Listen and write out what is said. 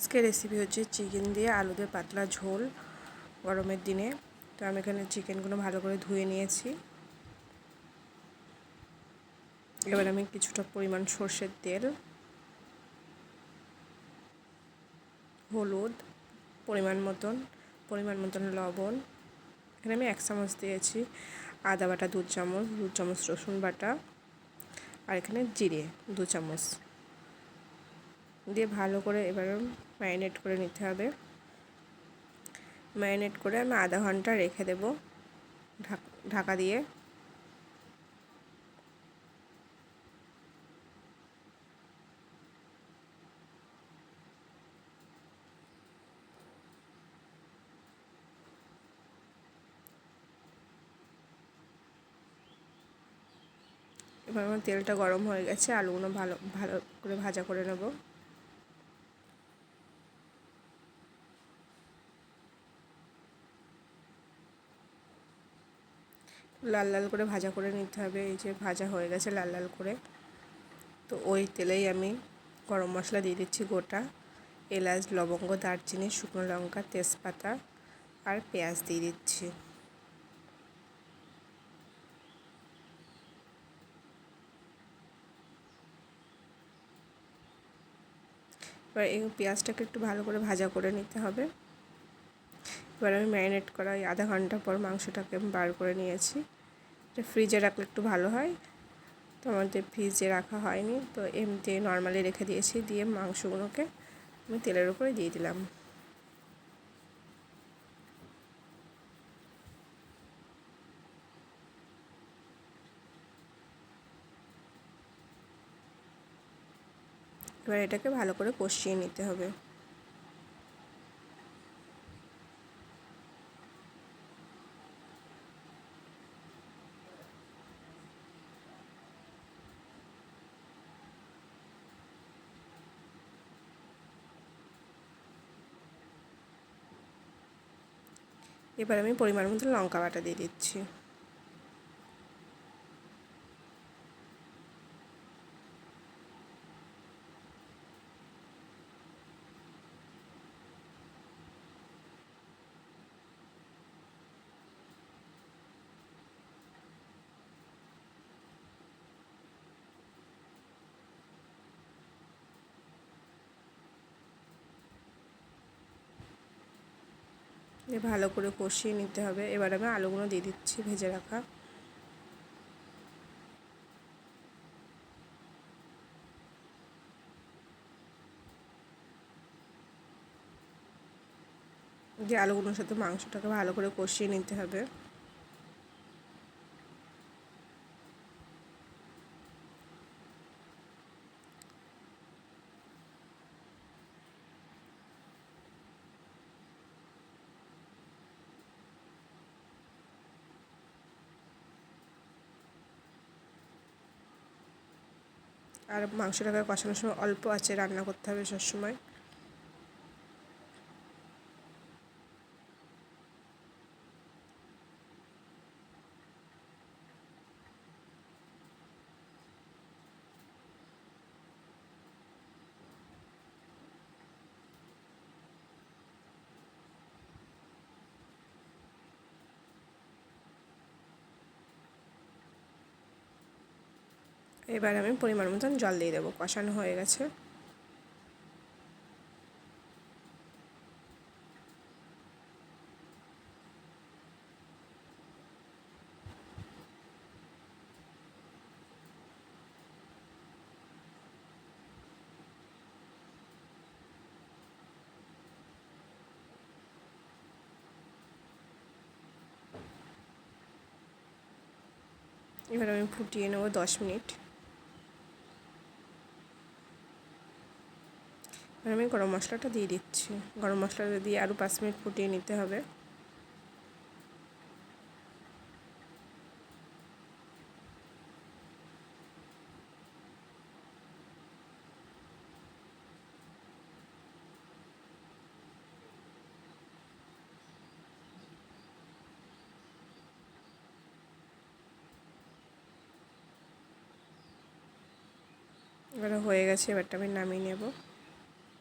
আজকে রেসিপি হচ্ছে চিকেন দিয়ে আলু দিয়ে পাতলা ঝোল গরমের দিনে। তো আমি এখানে চিকেনগুলো ভালো করে ধুয়ে নিয়েছি। এবার আমি কিছুটা পরিমাণ সর্ষের তেল, হলুদ, পরিমাণ মতন পরিমাণ মতন লবণ। এখানে আমি এক চামচ দিয়েছি আদা বাটা, দু চামচ দু চামচ রসুন বাটা, আর এখানে জিরে, দু চামচ। দিয়ে ভালো করে এবার ম্যারিনেট করে নিতে হবে। ম্যারিনেট করে আমি আধা ঘণ্টা রেখে দেব ঢাকা দিয়ে। এবার আমার তেলটা গরম হয়ে গেছে, আলুগুলো ভালো ভালো করে ভাজা করে নেব। লাল লাল করে ভাজা করে নিতে হবে। এই যে ভাজা হয়ে গেছে লাল লাল করে। তো ওই তেলেই আমি গরম মশলা দিয়ে দিচ্ছি গোটা। এলাচ, লবঙ্গ, দারচিনি, শুকনো লঙ্কা, তেজপাতা আর পেঁয়াজ দিয়ে দিচ্ছি। এবার এই পেঁয়াজটাকে একটু ভালো করে ভাজা করে নিতে হবে। এবার আমি ম্যারিনেট করা ওই আধা ঘণ্টা পর মাংসটাকে আমি বার করে নিয়েছি। এটা ফ্রিজে রাখলে একটু ভালো হয়। তো আমাদের ফ্রিজে রাখা হয়নি। তো এমনিতে নর্মালি রেখে দিয়েছি। দিয়ে মাংসগুলোকে আমি তেলের উপরে দিয়ে দিলাম। এবার এটাকে ভালো করে কষিয়ে নিতে হবে। এবার আমি পরিমাণ মতো লঙ্কা বাটা দিয়ে দিচ্ছি। দিয়ে ভালো করে কষিয়ে নিতে হবে। এবার আমি আলুগুলো দিয়ে দিচ্ছি ভেজে রাখা। যে আলুগুলোর সাথে মাংসটাকে ভালো করে কষিয়ে নিতে হবে। আর মাংসটাকে কষানোর সময় অল্প আছে রান্না করতে হবে সবসময়। এবার আমি পরিমাণ মতন জল দিয়ে দেবো, কষানো হয়ে গেছে। এবার আমি ফুটিয়ে নেব দশ মিনিট। আমি গরম মশলাটা দিয়ে দিচ্ছি। গরম মশলাটা দিয়ে আরও পাঁচ মিনিট ফুটিয়ে নিতে হবে। এবারে হয়ে গেছে, এবারটা আমি নামিয়ে নেব।